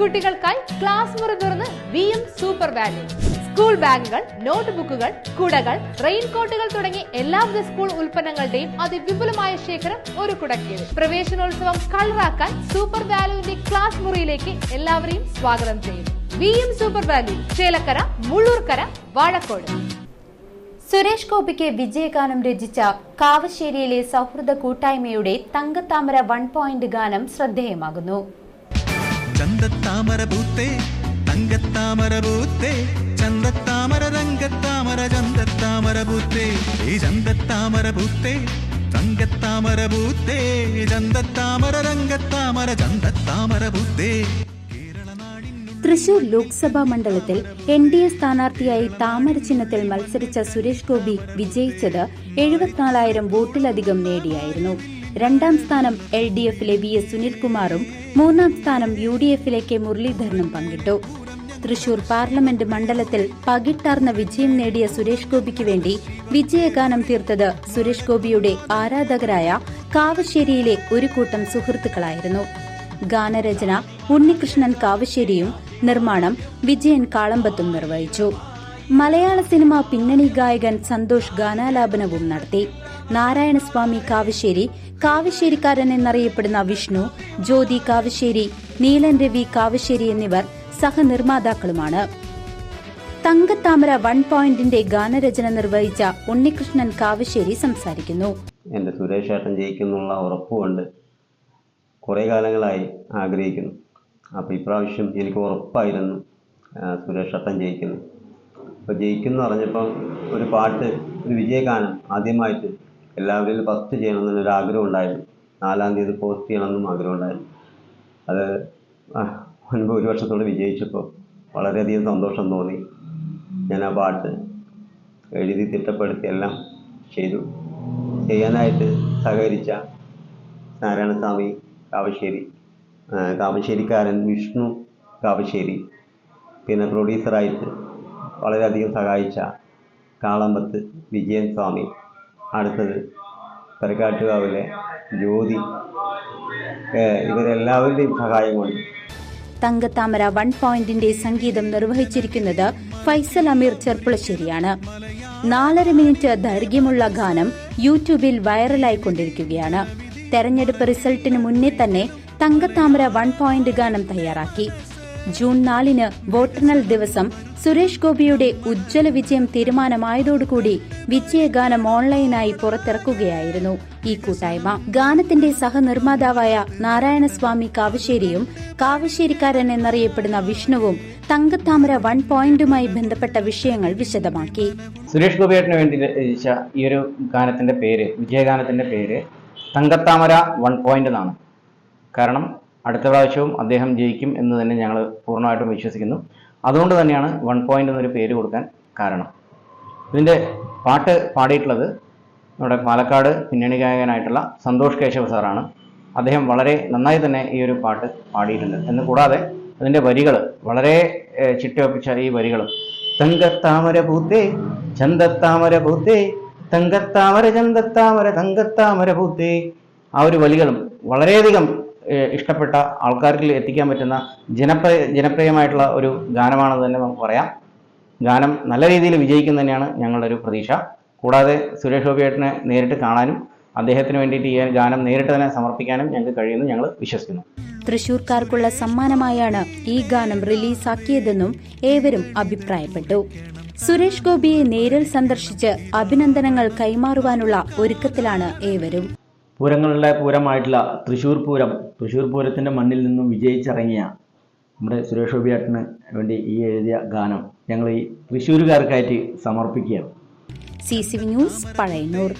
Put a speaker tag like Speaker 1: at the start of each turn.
Speaker 1: കുട്ടികൾക്കായി ക്ലാസ് മുറി തുറന്ന് V M super value school ബാഗുകൾ നോട്ട് ബുക്കുകൾ കുടകൾ റെയിൻകോട്ടുകൾ തുടങ്ങി എല്ലാവിധ സ്കൂൾ ഉൽപ്പന്നങ്ങളുടെയും അതിവിപുലമായ ശേഖരം ഒരു കുടക്കീഴിൽ. പ്രവേശനോത്സവം കളറാക്കാൻ സൂപ്പർ വാല്യൂവിന്റെ ക്ലാസ് മുറിയിലേക്ക് എല്ലാവരെയും സ്വാഗതം ചെയ്യുന്നു. V M super value Chelakkara Mullurkara Vazhakode.
Speaker 2: Suresh ഗോപിക്ക് വിജയഗാനം രചിച്ച കാവശ്ശേരിയിലെ സൗഹൃദ കൂട്ടായ്മയുടെ തങ്കത്താമര വൺ പോയിന്റ് ഗാനം ശ്രദ്ധേയമാകുന്നു.
Speaker 3: ചന്തത്താമര പൂത്തേ തങ്കത്താമര പൂത്തേ ചന്തത്താമര തങ്കത്താമര ചന്തത്താമര പൂത്തേ ഈ ചന്തത്താമര പൂത്തേ തങ്കത്താമര പൂത്തേ ചന്തത്താമര തങ്കത്താമര ചന്തത്താമര പൂത്തേ
Speaker 2: തൃശൂർ ലോക്സഭാ മണ്ഡലത്തിൽ എൻ ഡി എ സ്ഥാനാർത്ഥിയായി താമര ചിഹ്നത്തിൽ മത്സരിച്ച സുരേഷ് ഗോപി വിജയിച്ചത് എഴുപത്തിനാലായിരം വോട്ടിലധികം നേടിയായിരുന്നു. രണ്ടാം സ്ഥാനം എൽ ഡി എഫിലെ വി എസ് സുനിൽകുമാറും മൂന്നാം സ്ഥാനം യു ഡി എഫിലെ കെ മുരളീധരനും പങ്കിട്ടു. തൃശൂർ പാർലമെന്റ് മണ്ഡലത്തിൽ പകിട്ടാർന്ന വിജയം നേടിയ സുരേഷ് ഗോപിക്ക് വേണ്ടി വിജയഗാനം തീർത്തത് സുരേഷ് ഗോപിയുടെ ആരാധകരായ കാവശ്ശേരിയിലെ ഒരു കൂട്ടം സുഹൃത്തുക്കളായിരുന്നു. ഗാനരചന ഉണ്ണികൃഷ്ണൻ കാവശ്ശേരിയും നിർമ്മാണം വിജയൻ കാളമ്പത്തും നിർവഹിച്ചു. മലയാള സിനിമ പിന്നണി ഗായകൻ സന്തോഷ് ഗാനാലാപനവും നടത്തി. നാരായണസ്വാമി കാവശ്ശേരി കാവശ്ശേരിക്കാരൻ എന്നറിയപ്പെടുന്ന വിഷ്ണു ജ്യോതി കാവശ്ശേരി നീലൻ രവി കാവശ്ശേരി എന്നിവർ സഹനിർമ്മാതാക്കളുമാണ്. തങ്കത്താമര വൺ പോയിന്റിന്റെ ഗാനരചന നിർവഹിച്ച ഉണ്ണികൃഷ്ണൻ കാവശ്ശേരി സംസാരിക്കുന്നു.
Speaker 4: എന്റെ സുരേഷ് ഏട്ടൻ ജയിക്കുന്നുള്ള ഉറപ്പുകൊണ്ട് കുറേ കാലങ്ങളായി ആഗ്രഹിക്കുന്നു. അപ്പോൾ ഇപ്രാവശ്യം എനിക്ക് ഉറപ്പായിരുന്നു സുരേഷ് ഏട്ടൻ ജയിക്കുന്നു. അപ്പോൾ ജയിക്കുന്നു പറഞ്ഞപ്പം ഒരു പാട്ട് ഒരു വിജയഗാനം ആദ്യമായിട്ട് എല്ലാവരിലും ഫസ്റ്റ് ചെയ്യണമെന്നൊരു ആഗ്രഹം ഉണ്ടായിരുന്നു. നാലാം തീയതി പോസ്റ്റ് ചെയ്യണമെന്നും ആഗ്രഹം ഉണ്ടായിരുന്നു. അത് മുൻപ് ഒരു വർഷത്തോടെ വിജയിച്ചപ്പോൾ വളരെയധികം സന്തോഷം തോന്നി. ഞാൻ ആ പാട്ട് എഴുതി തിട്ടപ്പെടുത്തി എല്ലാം ചെയ്തു. ചെയ്യാനായിട്ട് സഹകരിച്ച നാരായണസ്വാമി കാവശ്ശേരി കാവശ്ശേരിക്കാരൻ വിഷ്ണു കാവശ്ശേരി പിന്നെ പ്രൊഡ്യൂസറായിട്ട് വളരെയധികം സഹായിച്ച കാളമ്പത്ത് വിജയൻ സ്വാമി അടുത്തത് പെരക്കാട്ടുകാവിലെ ജ്യോതി. ഇവരെല്ലാവരുടെയും സഹായം കൊണ്ട്.
Speaker 2: തങ്കത്താമര വൺ പോയിന്റിന്റെ സംഗീതം നിർവഹിച്ചിരിക്കുന്നത് ഫൈസൽ അമീർ ചെർപ്പുളശ്ശേരിയാണ്. നാലര മിനിറ്റ് ദൈർഘ്യമുള്ള ഗാനം യൂട്യൂബിൽ വൈറലായിക്കൊണ്ടിരിക്കുകയാണ് തെരഞ്ഞെടുപ്പ് റിസൾട്ടിന് മുന്നേ തന്നെ തങ്കത്താമര വൺ പോയിന്റ് ഗാനം തയ്യാറാക്കി. ജൂൺ നാലിന് വോട്ടെണ്ണൽ ദിവസം സുരേഷ് ഗോപിയുടെ ഉജ്ജ്വല വിജയം തീരുമാനമായതോടുകൂടി വിജയഗാനം ഓൺലൈനായി പുറത്തിറക്കുകയായിരുന്നു ഈ കൂട്ടായ്മ. ഗാനത്തിന്റെ സഹനിർമ്മാതാവായ നാരായണസ്വാമി കാവശ്ശേരിയും കാവശ്ശേരിക്കാരൻ എന്നറിയപ്പെടുന്ന വിഷ്ണുവും തങ്കത്താമര വൺ പോയിന്റുമായി ബന്ധപ്പെട്ട വിഷയങ്ങൾ വിശദമാക്കി.
Speaker 5: സുരേഷ് ഗോപിയേട്ടന് വേണ്ടി രചിച്ച ഈ ഒരു ഗാനത്തിന്റെ പേര് വിജയഗാനത്തിന്റെ പേര് തങ്കത്താമര വൺ പോയിന്റ് എന്നാണ്. കാരണം അടുത്ത പ്രാവശ്യവും അദ്ദേഹം ജയിക്കും എന്ന് തന്നെ ഞങ്ങൾ പൂർണമായിട്ടും വിശ്വസിക്കുന്നു. അതുകൊണ്ട് തന്നെയാണ് വൺ പോയിന്റ് എന്നൊരു പേര് കൊടുക്കാൻ കാരണം. ഇതിന്റെ പാട്ട് പാടിയിട്ടുള്ളത് നമ്മുടെ പാലക്കാട് പിന്നണി ഗായകനായിട്ടുള്ള സന്തോഷ് കേശവ സാറാണ്. അദ്ദേഹം വളരെ നന്നായി തന്നെ ഈ ഒരു പാട്ട് പാടിയിട്ടുണ്ട്. എന്ന് കൂടാതെ അതിന്റെ വരികൾ വളരെ ചിട്ടയൊപ്പിച്ച ഈ വരികൾ തങ്കത്താമര പൂത്തേ ചന്തത്താമര പൂത്തേ തങ്കത്താമര ചന്തത്താമര തങ്കത്താമര പൂത്തേ ആ ഒരു വരികളും വളരെയധികം ഇഷ്ടപ്പെട്ട ആൾക്കാരിൽ എത്തിക്കാൻ പറ്റുന്ന ജനപ്രിയ ജനപ്രിയമായിട്ടുള്ള ഒരു ഗാനമാണെന്ന് തന്നെ നമുക്ക് പറയാം. ഗാനം നല്ല രീതിയിൽ വിജയിക്കും തന്നെയാണ് ഞങ്ങളുടെ ഒരു പ്രതീക്ഷ. കൂടാതെ സുരേഷ് ഗോപിയേട്ടനെ നേരിട്ട് കാണാനും അദ്ദേഹത്തിന് വേണ്ടിയിട്ട് ഈ ഗാനം നേരിട്ട് തന്നെ സമർപ്പിക്കാനും ഞങ്ങൾക്ക് കഴിയുമെന്ന് ഞങ്ങൾ വിശ്വസിക്കുന്നു.
Speaker 2: തൃശൂർക്കാർക്കുള്ള സമ്മാനമായാണ് ഈ ഗാനം റിലീസാക്കിയതെന്നും ഏവരും അഭിപ്രായപ്പെട്ടു. സുരേഷ് ഗോപിയെ നേരിൽ സന്ദർശിച്ച് അഭിനന്ദനങ്ങൾ കൈമാറുവാനുള്ള ഒരുക്കത്തിലാണ് ഏവരും.
Speaker 6: പൂരങ്ങളുടെ പൂരമായിട്ടുള്ള തൃശ്ശൂർ പൂരം തൃശ്ശൂർ പൂരത്തിന്റെ മണ്ണിൽ നിന്നും വിജയിച്ചിറങ്ങിയ നമ്മുടെ സുരേഷ് ഗോപിയേട്ടന് വേണ്ടി ഈ എഴുതിയ ഗാനം ഞങ്ങൾ ഈ തൃശ്ശൂരുകാർക്കായിട്ട് സമർപ്പിക്കുകയാണ്.
Speaker 2: C C news Pazhayannur.